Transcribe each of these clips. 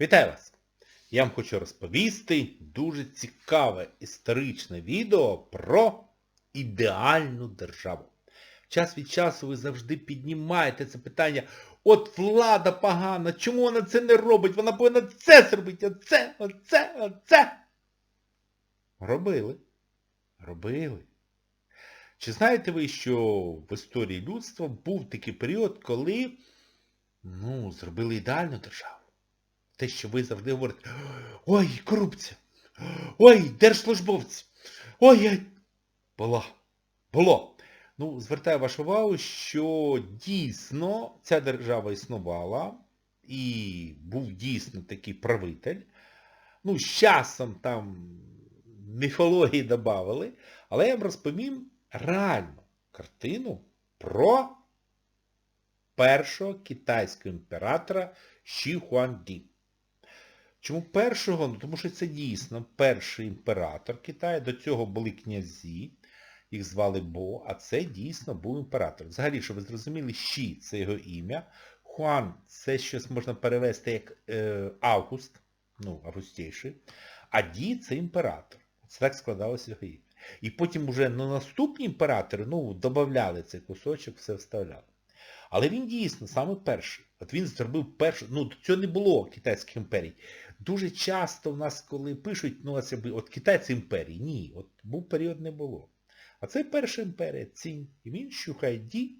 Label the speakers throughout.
Speaker 1: Вітаю вас! Я вам хочу розповісти дуже цікаве історичне відео про ідеальну державу. Час від часу ви завжди піднімаєте це питання, от влада погана, чому вона це не робить? Вона повинна це зробити, оце, оце, оце. Робили. Робили. Чи знаєте ви, що в історії людства був такий період, коли ну, зробили ідеальну державу? Те, що ви завжди говорите, ой, корупція, ой, держслужбовці, ой, ой. Було. Було. Ну, звертаю вашу увагу, що дійсно ця держава існувала і був дійсно такий правитель. Ну, з часом там міфології додавали, але я вам розповім реальну картину про першого китайського імператора Ші Хуанді. Чому першого? Ну, тому що це дійсно перший імператор Китаю. До цього були князі, їх звали Бо, а це дійсно був імператор. Взагалі, щоб ви зрозуміли, Ші це його ім'я. Хуан це щось можна перевести як е, Август, ну, августейший, а Ді це імператор. Це так складалося його ім'я. І потім вже на наступні імператори, ну, додавали цей кусочок, все вставляли. Але він дійсно саме перший. От він зробив першу, ну, цього не було китайських імперій. Дуже часто в нас, коли пишуть, ну, от Китай це імперії. Ні, от був період не було. А це перша імперія, Цінь. І він Шухайді,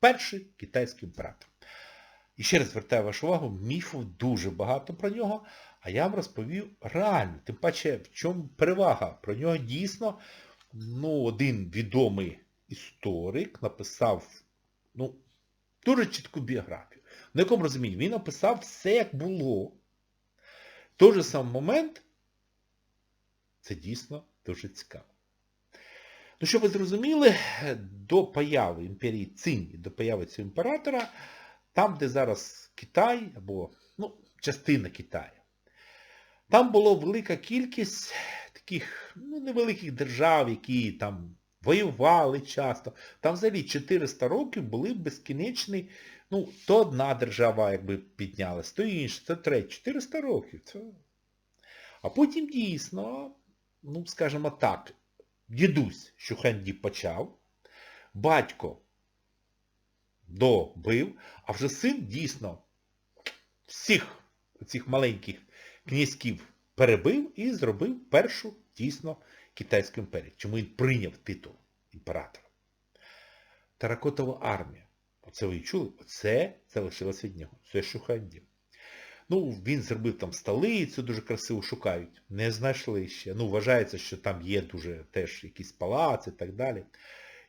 Speaker 1: перший китайський імператор. І ще раз звертаю вашу увагу, міфів дуже багато про нього, а я вам розповів реально. Тим паче, в чому перевага? Про нього дійсно, ну, один відомий історик написав, ну, дуже чітку біографію. На якому розумінні? Він написав все, як було. Той же самий момент це дійсно дуже цікаво. Ну, щоб ви зрозуміли, до появи імперії Цинь до появи цього імператора, там, де зараз Китай, або ну, частина Китаю, там була велика кількість таких ну, невеликих держав, які там воювали часто. Там взагалі 400 років були безкінечні, ну, то одна держава якби піднялась, то інша, то третя. 400 років. Це... А потім дійсно, ну, скажімо так, дідусь Шуханді почав, батько добив, а вже син дійсно всіх цих маленьких князьків перебив і зробив першу дійсно Китайську імперію. Чому він прийняв титул імператора. Таракотова армія. Оце ви чули? Оце залишилось від нього. Це Шуханді. Ну, він зробив там столицю, дуже красиво шукають. Не знайшли ще. Ну, вважається, що там є дуже теж якісь палаци і так далі.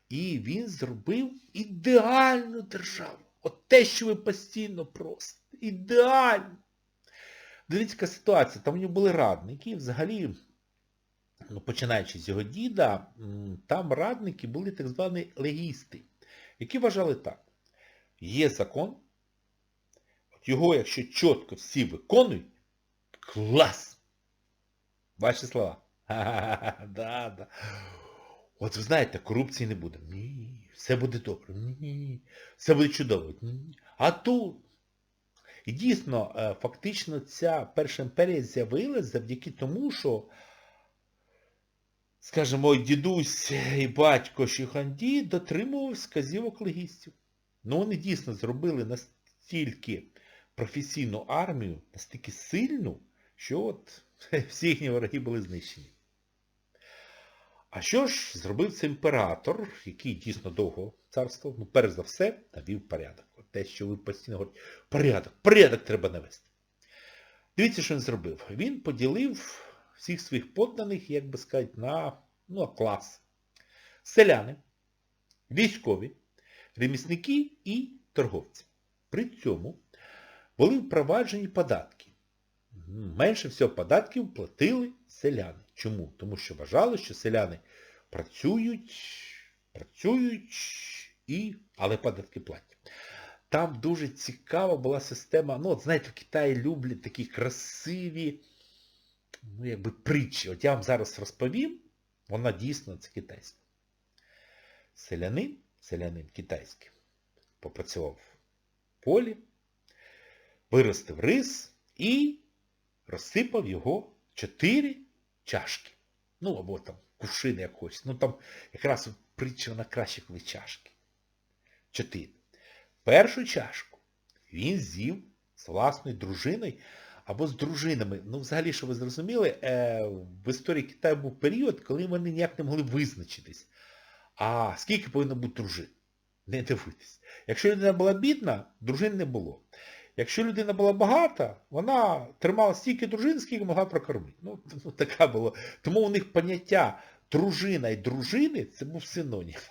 Speaker 1: І він зробив ідеальну державу. От те, що ви постійно просите. Ідеально. Дивіться, яка ситуація. Там у нього були радники, взагалі, ну, починаючи з його діда, там радники були так звані легісти, які вважали так. Є закон, от його, якщо чітко всі виконують, клас! Ваші слова. Ха-ха-ха, да, да. От ви знаєте, корупції не буде. Ні, все буде добре. Ні, все буде чудово. Ні. А тут... І дійсно, фактично ця перша імперія з'явилась завдяки тому, що, скажімо, дідусь і батько Шіханді дотримував сказівок легістів. Ну вони дійсно зробили настільки професійну армію, настільки сильну, що от всі їхні вороги були знищені. А що ж зробив цей імператор, який дійсно довго царствував, ну, перш за все, навів порядок. От те, що ви постійно говорите, порядок, порядок треба навести. Дивіться, що він зробив. Він поділив всіх своїх подданих, як би сказати, на ну, клас. Селяни, військові, ремісники і торговці. При цьому були впроваджені податки. Менше всього податків платили селяни. Чому? Тому що вважали, що селяни працюють, працюють, і, але податки платять. Там дуже цікава була система, ну, от знаєте, в Китаї люблять такі красиві, ну, якби притчі. От я вам зараз розповім, вона дійсно це китайська. Селянин, селянин китайський, попрацював в полі, виростив рис і розсипав його чотири чашки. Ну, або там кувшини якось. Ну там якраз притча вона краще, коли чашки. Чотири. Першу чашку він з'їв з власною дружиною або з дружинами. Ну, взагалі, що ви зрозуміли, е, в історії Китаю був період, коли вони ніяк не могли визначитись. А скільки повинно бути дружин? Не дивитись. Якщо людина була бідна, дружин не було. Якщо людина була багата, вона тримала стільки дружин, скільки могла прокормити. Ну, ну така було. Тому у них поняття дружина і дружини це був синонім.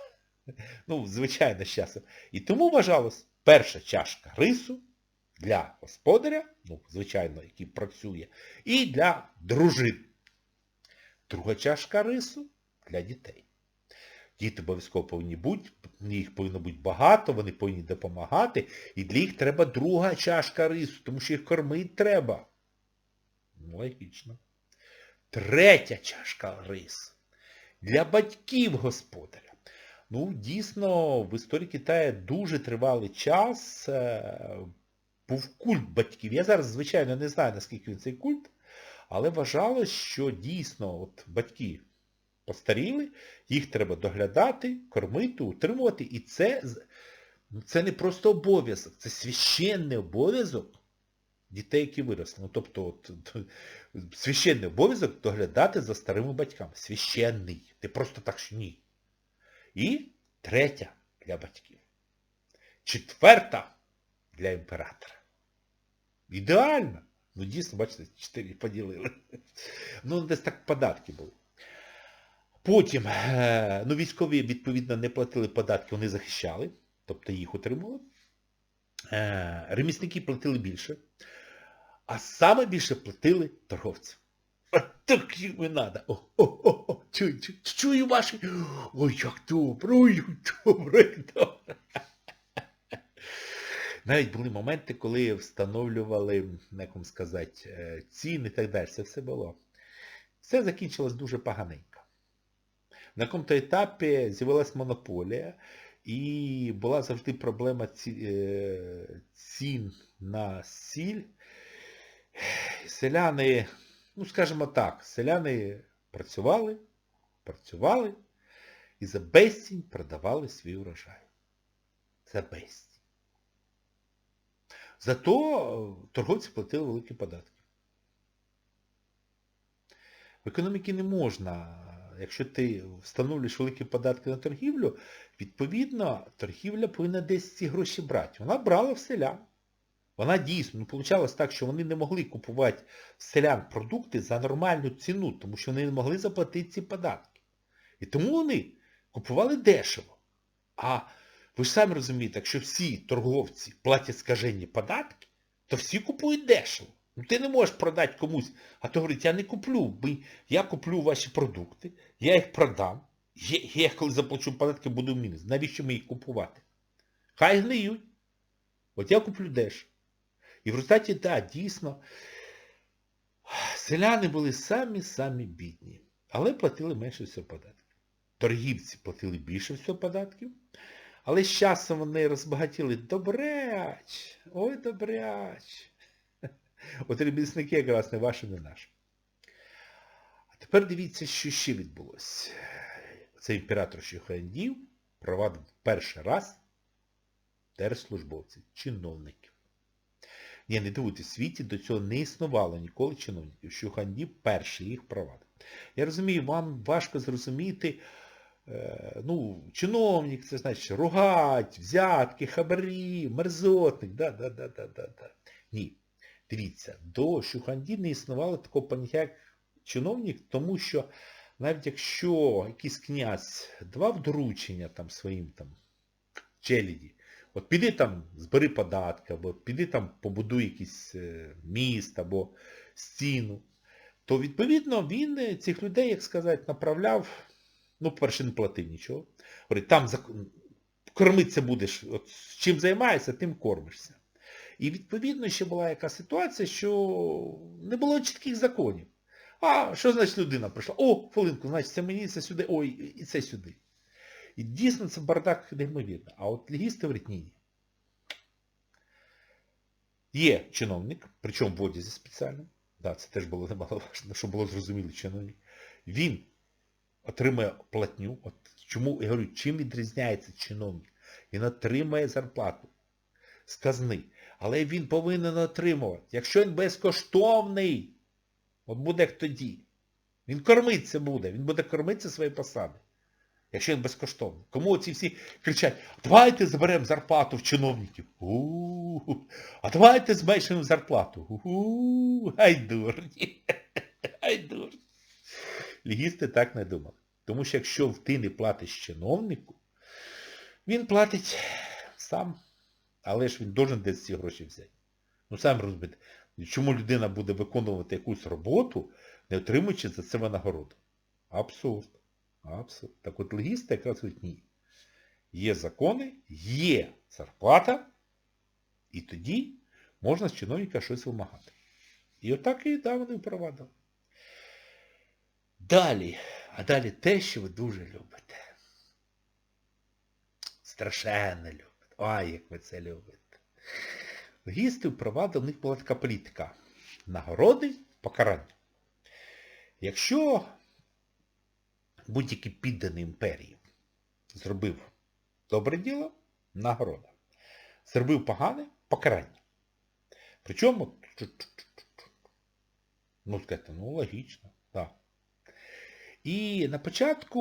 Speaker 1: Ну, звичайно, з часом. І тому вважалось, перша чашка рису для господаря, ну, звичайно, який працює, і для дружин. Друга чашка рису для дітей. Діти обов'язково повинні бути, їх повинно бути багато, вони повинні допомагати, і для їх треба друга чашка рису, тому що їх кормити треба. Ну, логічно. Третя чашка рису. Для батьків господаря. Ну, дійсно, в історії Китаю дуже тривалий час е, був культ батьків. Я зараз, звичайно, не знаю, наскільки він цей культ, але вважалось, що дійсно от батьки постаріли, їх треба доглядати, кормити, утримувати. І це, це не просто обов'язок, це священний обов'язок дітей, які виросли. Ну, тобто, от, священний обов'язок доглядати за старими батьками. Священний. Не просто так, що ні. І третя для батьків. Четверта для імператора. Ідеально. Ну дійсно, бачите, чотири поділили. Ну, десь так податки були. Потім, ну, військові, відповідно, не платили податки, вони захищали, тобто їх отримували. Ремісники платили більше, а саме більше платили торговці. Так їм і треба. Чую, ваші. Ой, як добре, ой, як добре, як добре. Навіть були моменти, коли встановлювали, як вам сказати, ціни і так далі. Це все було. Все закінчилось дуже поганенько. На якому-то етапі з'явилась монополія і була завжди проблема цін на сіль. Селяни, ну скажімо так, селяни працювали, працювали і за безцінь продавали свій урожай. За безцінь. Зато торговці платили великі податки. В економіці не можна, якщо ти встановлюєш великі податки на торгівлю, відповідно, торгівля повинна десь ці гроші брати. Вона брала в селян. Вона дійсно, ну, получалось так, що вони не могли купувати в селян продукти за нормальну ціну, тому що вони не могли заплатити ці податки. І тому вони купували дешево. А ви ж самі розумієте, якщо всі торговці платять скажені податки, то всі купують дешево. Ну ти не можеш продати комусь, а то говорить, я не куплю, я куплю ваші продукти, я їх продам, я, я коли заплачу податки, буду в мінус. Навіщо ми їх купувати? Хай гниють. От я куплю дешево. І в результаті, так, да, дійсно, селяни були самі-самі бідні, але платили менше всього податків. Торгівці платили більше всього податків, але з часом вони розбагатіли добряч, ой, добряч. От ремісники якраз не ваші, не наші. А тепер дивіться, що ще відбулося. Цей імператор Шихандів провадив перший раз держслужбовців, чиновників. Ні, не дивуйтесь, в світі до цього не існувало ніколи чиновників. Шухандів перший їх провадив. Я розумію, вам важко зрозуміти, ну, чиновник, це значить ругать, взятки, хабарі, мерзотник, да, да, да, да, да, да. Ні. Дивіться, до Шуханді не існувало такого поняття, як чиновник, тому що навіть якщо якийсь князь давав доручення там своїм там челіді, от піди там, збери податки, або піди там побудуй якийсь міст, або стіну, то відповідно він цих людей, як сказати, направляв Ну, по-перше, не платив нічого. Говорить, там кормитися будеш, от чим займаєшся, тим кормишся. І відповідно ще була яка ситуація, що не було чітких законів. А що значить людина прийшла? О, хвилинку, значить, це мені, це сюди, ой, і це сюди. І дійсно це бардак неймовірно. А от легісти говорять, ні. Є чиновник, причому в одязі спеціально, Да, це теж було немаловажно, щоб було зрозуміло чиновник. Він отримує платню. От чому я говорю, чим відрізняється чиновник? Він отримає зарплату з казни. Але він повинен отримувати. Якщо він безкоштовний, от буде як тоді. Він кормиться буде, він буде кормитися своєї посади. Якщо він безкоштовний. Кому оці всі кричать, давайте заберемо зарплату в чиновників. У-у-у. А давайте зменшимо зарплату. Ай дурні. Ай дурні. Лігісти так не думали. Тому що якщо ти не платиш чиновнику, він платить сам. Але ж він должен десь ці гроші взяти. Ну сам розумієте, чому людина буде виконувати якусь роботу, не отримуючи за це винагороду? Абсурд. Абсурд. Так от легісти якраз кажуть, ні. Є закони, є зарплата, і тоді можна з чиновника щось вимагати. І отак і да, вони впровадили. Далі, а далі те, що ви дуже любите. Страшенно любите. Ай, як ви це любите. Логісти впровадили, у них була така політика. Нагороди, покарання. Якщо будь-який підданий імперії зробив добре діло, нагорода. Зробив погане покарання. Причому, ну скажете, ну логічно, так. І на початку,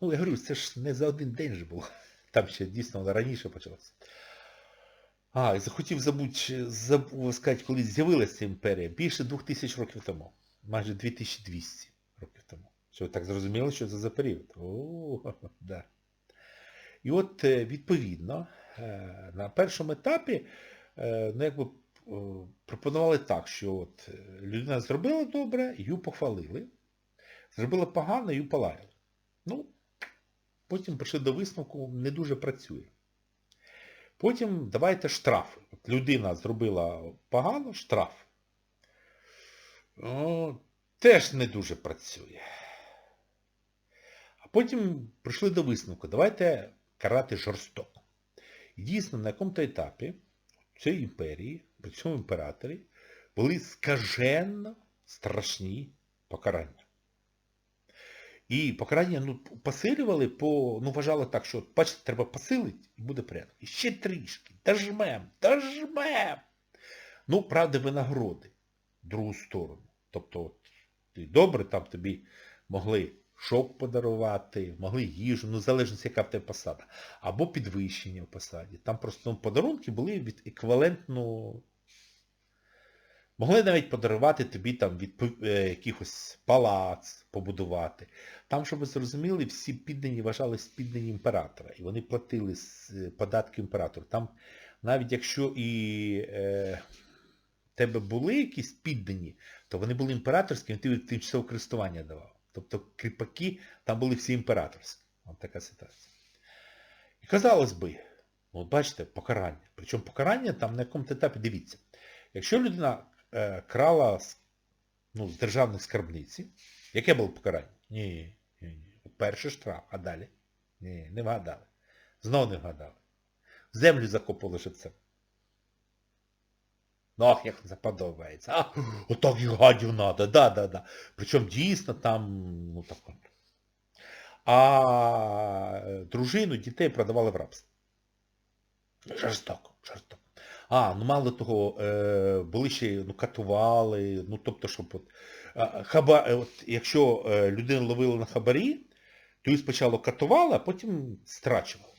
Speaker 1: ну я говорю, це ж не за один день же було. Там ще дійсно воно раніше почалося. А, і захотів забути, забув сказати, коли з'явилася імперія, більше 2000 років тому. Майже 2200 років тому. Що ви так зрозуміли, що це за період? О, да. І от, відповідно, на першому етапі, ну, якби, пропонували так, що от людина зробила добре, її похвалили. Зробила погано, її полаяли. Ну, потім прийшли до висновку, не дуже працює. Потім давайте штрафи. От людина зробила погано, штраф. О, теж не дуже працює. А потім прийшли до висновку, давайте карати жорстоко. І дійсно, на якому-то етапі цій імперії, при цьому імператорі, були скаженно страшні покарання. І покарання ну, посилювали, по, ну вважали так, що бачите, треба посилити і буде порядок. І ще трішки. Дожмем, дожмем. Ну, правда, винагороди в другу сторону. Тобто, от, ти добре, там тобі могли шок подарувати, могли їжу, ну залежно, яка в тебе посада. Або підвищення в посаді. Там просто ну, подарунки були від еквівалентно Могли навіть подарувати тобі там від е, якихось палац побудувати. Там, щоб ви зрозуміли, всі піддані вважались піддані імператора. І вони платили податки імператору. Там навіть якщо і е, тебе були якісь піддані, то вони були імператорські, ти тимчасове користування давав. Тобто кріпаки там були всі імператорські. Ось така ситуація. І казалось би, ну от бачите, покарання. Причому покарання там на якому етапі, дивіться, якщо людина е, крала ну, з державних скарбниці. Яке було покарання? Ні, ні. Перший штраф, а далі? Ні, не вгадали. Знову не вгадали. Землю закопали живцем. Ну, ах, як це подобається. А, отак їх гадів надо, да, да, да. Причому дійсно там, ну так от. А е, дружину, дітей продавали в рабство. Жорстоко, жорстоко. А, ну мало того, е, були ще, ну, катували, ну тобто, щоб от, хаба, е, от, якщо е, людину ловили на хабарі, то її спочатку катували, а потім страчували.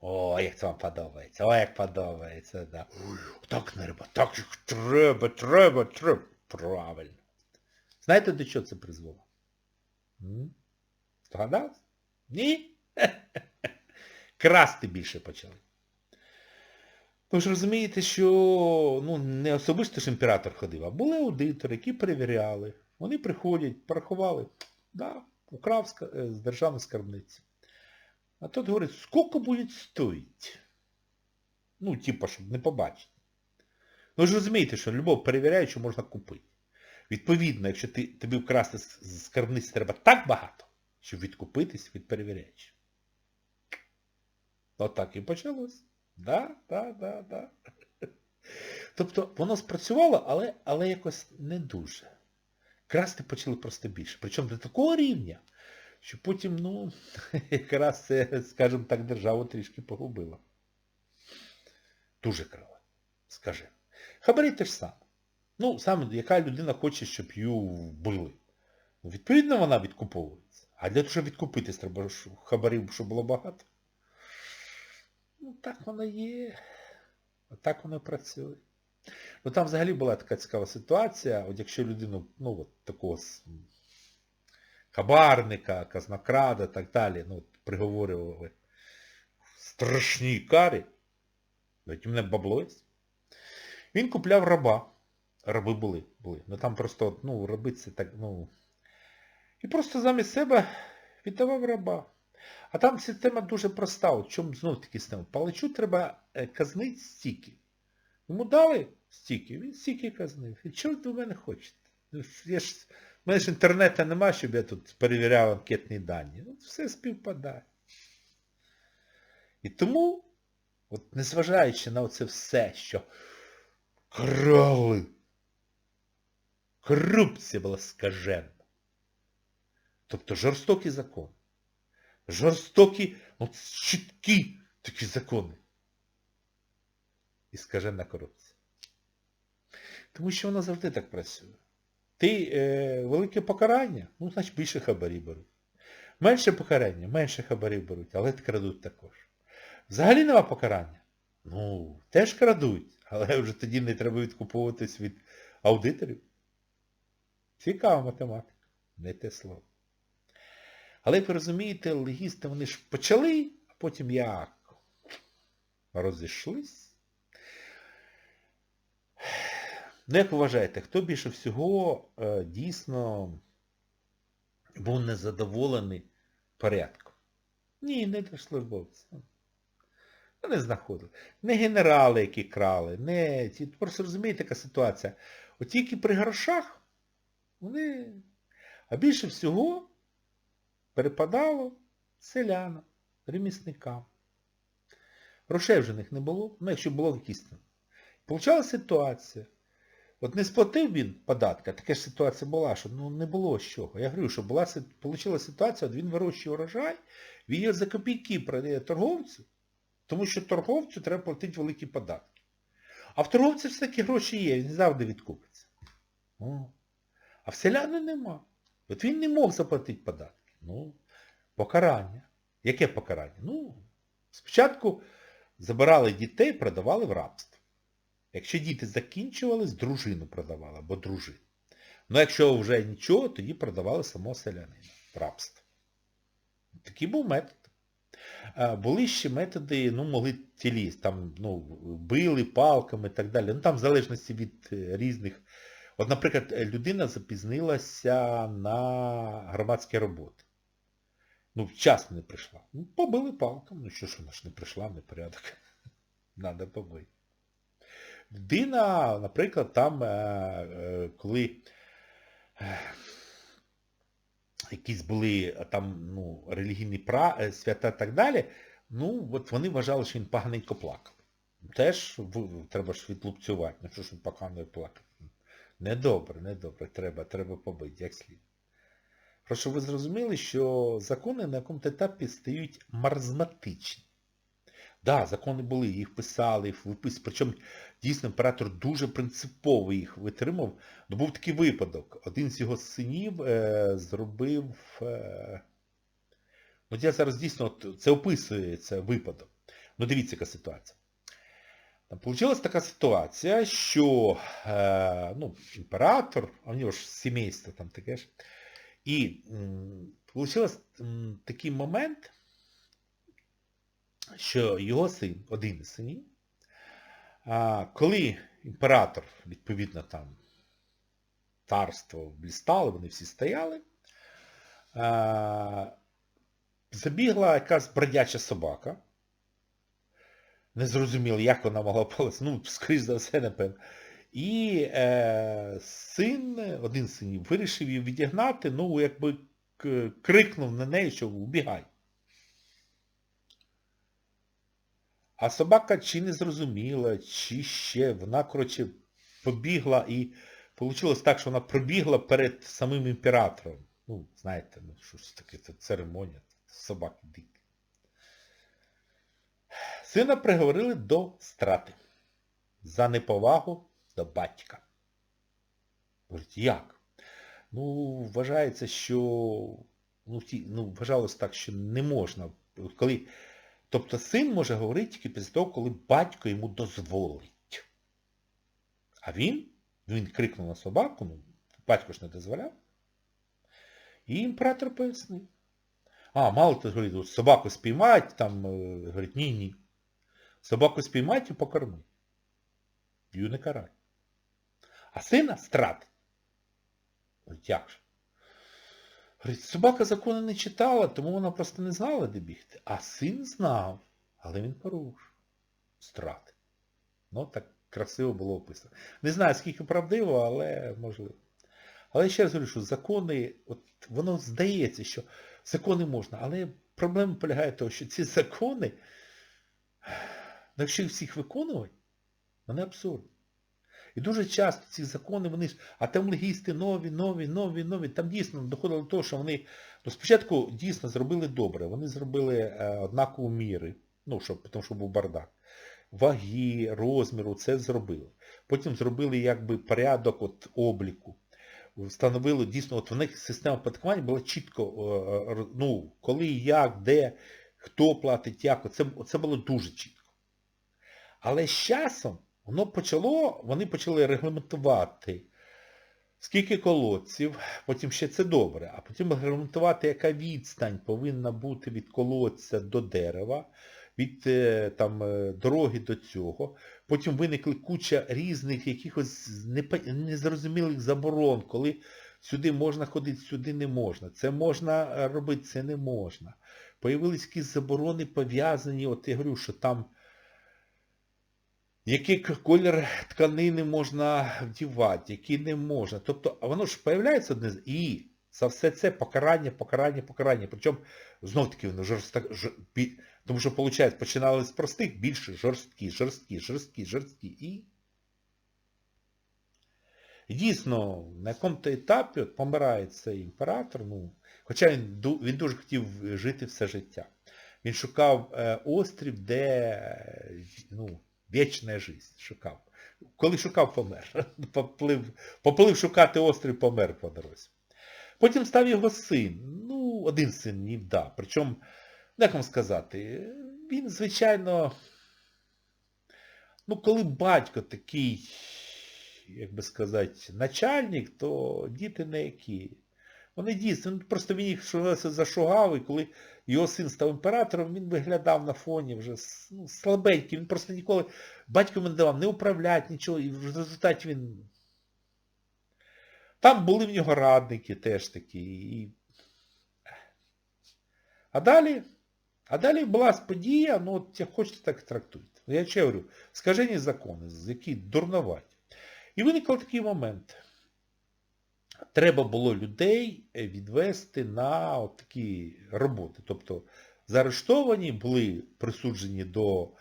Speaker 1: О, як це вам подобається, о, як подобається, да. Ой, так треба, так їх треба, треба, треба. Правильно. Знаєте, до чого це призвело? Здогадався? Ні? Красти більше почали. Ви ж розумієте, що ну, не особисто ж імператор ходив, а були аудитори, які перевіряли. Вони приходять, порахували, да, украв з державної скарбниці. А тут говорить, скільки буде стоїть? Ну, типа, щоб не побачити. Ну ж розумієте, що любов перевіряючу можна купити. Відповідно, якщо ти, тобі вкрасти з скарбниці треба так багато, щоб відкупитись від перевіряючого. Отак і почалось. Да, да, да, да. Тобто воно спрацювало, але, але якось не дуже. Красти почали просто більше. Причому до такого рівня, що потім, ну, якраз це, скажімо так, державу трішки погубила. Дуже крала, скажи. Хабарі те ж саме. Ну, саме, яка людина хоче, щоб її вбили. Ну, відповідно, вона відкуповується. А для того, щоб відкупитись, треба хабарів, щоб було багато. Ну, так воно є. Отак воно працює. Ну там взагалі була така цікава ситуація, от якщо людину, ну от такого хабарника, казнокрада і так далі, ну, приговорювали в страшній карі, навіть мене бабло є. Він купляв раба. Раби були, були. Ну там просто, ну, раби так, ну. І просто замість себе віддавав раба. А там система дуже проста. От чому знов таки система? Паличу треба е, казнити стільки. Йому дали стільки, він стільки казнив. І чого ви до мене хочете? Ну, я ж, в мене ж інтернету нема, щоб я тут перевіряв анкетні дані. Ну, все співпадає. І тому, от незважаючи на оце все, що крали, корупція була скажена. Тобто жорстокий закон. Жорстокі, от чіткі такі закони. І скажена корупція. Тому що воно завжди так працює. Ти е, велике покарання, ну, значить більше хабарів беруть. Менше покарання, менше хабарів беруть, але крадуть також. Взагалі нема покарання. Ну, теж крадуть, але вже тоді не треба відкуповуватись від аудиторів. Цікава математика, не те слово. Але ви розумієте, легісти вони ж почали, а потім як розійшлись. Ну, як вважаєте, хто більше всього е, дійсно був незадоволений порядком? Ні, не держслужбовці. Ну, не знаходили. Не генерали, які крали, не ті. Просто розумієте, яка ситуація. От тільки при грошах вони. А більше всього перепадало селянам, ремісникам. Грошей вже них не було, ну якщо було якісь там. Получалася ситуація. От не сплатив він податка, така ж ситуація була, що ну, не було з чого. Я говорю, що була, получила ситуація, от він вирощує урожай, він його за копійки продає торговцю, тому що торговцю треба платити великі податки. А в торговця все таки гроші є, він завжди відкупиться. О. А в селяни нема. От він не мог заплатити податки. Ну, покарання. Яке покарання? Ну, спочатку забирали дітей, продавали в рабство. Якщо діти закінчувались, дружину продавали або дружину. Ну якщо вже нічого, тоді продавали самого селянина в рабство. Такий був метод. Були ще методи, ну, могли тілі, там, ну, били палками і так далі. Ну там в залежності від е, різних. От, наприклад, людина запізнилася на громадські роботи. Ну, вчасно не прийшла. Ну, побили палками. Ну що ж вона ж не прийшла, не порядок. Надо побити. Людина, наприклад, там, е, е, коли е, якісь були там, ну, релігійні пра, свята і так далі, ну, от вони вважали, що він поганенько плакав. Теж треба ж відлупцювати, ну що ж він погано плакав. Недобре, недобре, треба, треба побити, як слід. Просто щоб ви зрозуміли, що закони на якомусь етапі стають маразматичні. Так, да, закони були, їх писали, їх виписували. Причому дійсно імператор дуже принципово їх витримав. Ну, був такий випадок. Один з його синів е, зробив... Е, ну, я зараз дійсно, от, це описується випадок. Ну, дивіться, яка ситуація. Там Получилась така ситуація, що е, ну, імператор, а в нього ж сімейство там таке ж, і м, такий момент, що його син, один із синів, а, коли імператор, відповідно там, царство блістало, вони всі стояли, а, забігла якась бродяча собака, не зрозуміло, як вона могла полез, ну, скоріш за все, напевно. І е, син, один синів, вирішив її відігнати, ну, якби крикнув на неї, що убігай. А собака чи не зрозуміла, чи ще, вона, коротше, побігла і вийшло так, що вона пробігла перед самим імператором. Ну, знаєте, ну що ж таке, це церемонія, собаки дикі. Сина приговорили до страти за неповагу до батька. Говорить, як? Ну, вважається, що ну, ті, ну, вважалось так, що не можна. Коли, тобто син може говорити тільки після того, коли батько йому дозволить. А він, він крикнув на собаку, ну, батько ж не дозволяв. І імператор пояснив. А, мало ти говорить, собаку спіймають, там, е, говорить, ні-ні. Собаку спіймають і покорми. Її не карай. А сина стратить. Говорить, як же? Говорить, собака закону не читала, тому вона просто не знала, де бігти. А син знав, але він порушив. Страти. Ну, так красиво було описано. Не знаю, скільки правдиво, але можливо. Але ще раз говорю, що закони, от воно здається, що закони можна, але проблема полягає в тому, що ці закони, ну, якщо їх всіх виконувати, вони абсурдні. І дуже часто ці закони, вони ж, а там легісти нові, нові, нові, нові, там дійсно доходило до того, що вони, ну спочатку дійсно зробили добре, вони зробили е, однакові міри, ну, щоб, тому що був бардак. Ваги, розміру, це зробили. Потім зробили якби порядок от, обліку. Встановили дійсно, от в них система оподаткування була чітко, е, е, ну, коли, як, де, хто платить, як, оце було дуже чітко. Але з часом воно почало, вони почали регламентувати, скільки колодців, потім ще це добре, а потім регламентувати, яка відстань повинна бути від колодця до дерева, від е, там, е, дороги до цього. Потім виникли куча різних якихось незрозумілих заборон, коли сюди можна ходити, сюди не можна. Це можна е, робити, це не можна. Появились якісь заборони пов'язані, от я говорю, що там який колір тканини можна вдівати, який не можна. Тобто, воно ж появляється одне з... І за все це покарання, покарання, покарання. Причому, знов-таки, воно жорсток... ж... бі- Тому що, виходить, починали з простих, більше жорсткі, жорсткі, жорсткі, жорсткі. І дійсно, на якому-то етапі от, помирає цей імператор, ну, хоча він, він дуже хотів жити все життя. Він шукав е, острів, де ну, вічна життя шукав. Коли шукав, помер. Поплив, поплив шукати острів, помер по дорозі. Потім став його син. Ну, один син Нівда. Причому, ну, як вам сказати, він, звичайно, ну, коли батько такий, як би сказати, начальник, то діти не які. Вони дійсно, ну, просто він їх зашугав, і коли його син став імператором, він виглядав на фоні вже ну, слабенький, він просто ніколи, батько не давав не управляти, нічого, і в результаті він... Там були в нього радники теж такі. І... А далі, а далі була подія, ну от як хочете, так і трактуйте. Я ще говорю, скажені закони, які дурноваті. І виникли такий момент. Треба було людей е, відвести на от такі роботи. Тобто заарештовані, були присуджені до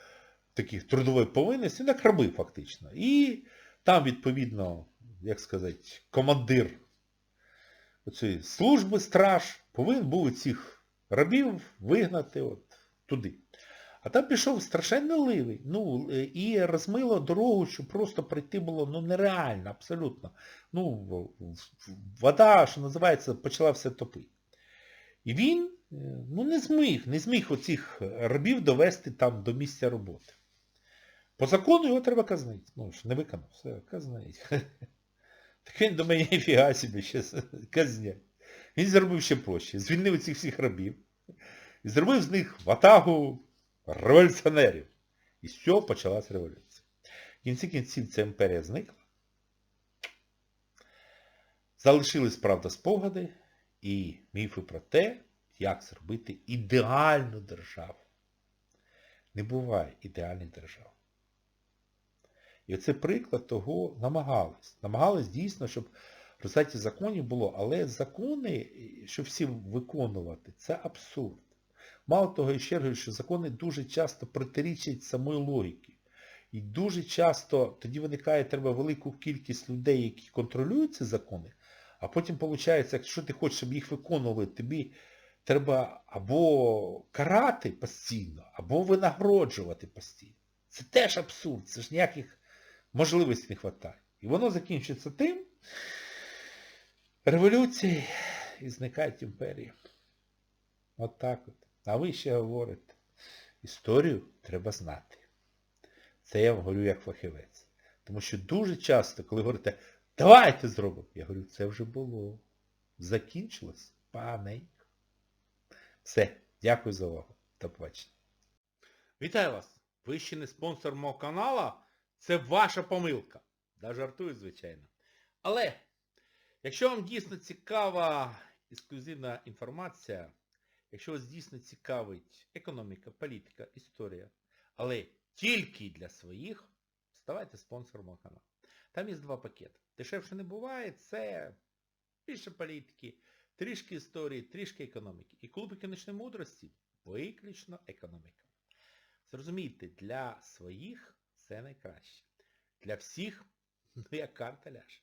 Speaker 1: таких трудової повинності, як раби фактично. І там, відповідно, як сказати, командир цієї служби страж повинен був цих рабів вигнати от туди. А там пішов страшенно ливий. Ну, е, і розмило дорогу, що просто пройти було ну, нереально, абсолютно. Ну, вода, що називається, почала все топити. І він е, ну, не зміг, не зміг оцих рабів довести там до місця роботи. По закону його треба казнити. Ну, ж не виконав, все, казнить. Так він до мене фіга собі ще казнять. Він зробив ще проще. Звільнив цих всіх рабів. І зробив з них ватагу революціонерів. І з цього почалась революція. В кінці кінців ця імперія зникла. Залишились, правда, спогади і міфи про те, як зробити ідеальну державу. Не буває ідеальної держави. І оце приклад того намагались. Намагались дійсно, щоб в результаті законів було, але закони, що всі виконувати, це абсурд. Мало того, я ще говорю, що закони дуже часто протирічать самої логіки. І дуже часто тоді виникає треба велику кількість людей, які контролюють ці закони, а потім виходить, якщо ти хочеш, щоб їх виконували, тобі треба або карати постійно, або винагороджувати постійно. Це теж абсурд, це ж ніяких можливостей не вистачає. І воно закінчиться тим, революції і зникають імперії. От так от. А ви ще говорите, історію треба знати. Це я вам говорю як фахівець. Тому що дуже часто, коли говорите, давайте зробимо, я говорю, це вже було. Закінчилось поганенько. Все, дякую за увагу. До побачення. Вітаю вас! Ви ще не спонсор мого канала, це ваша помилка. Да жартую, звичайно. Але, якщо вам дійсно цікава ексклюзивна інформація, якщо вас дійсно цікавить економіка, політика, історія, але тільки для своїх, ставайте спонсором мого каналу. Там є два пакети. Дешевше не буває, це більше політики, трішки історії, трішки економіки. І клуб економічної мудрості виключно економіка. Зрозумійте, для своїх це найкраще. Для всіх, ну як карта ляже.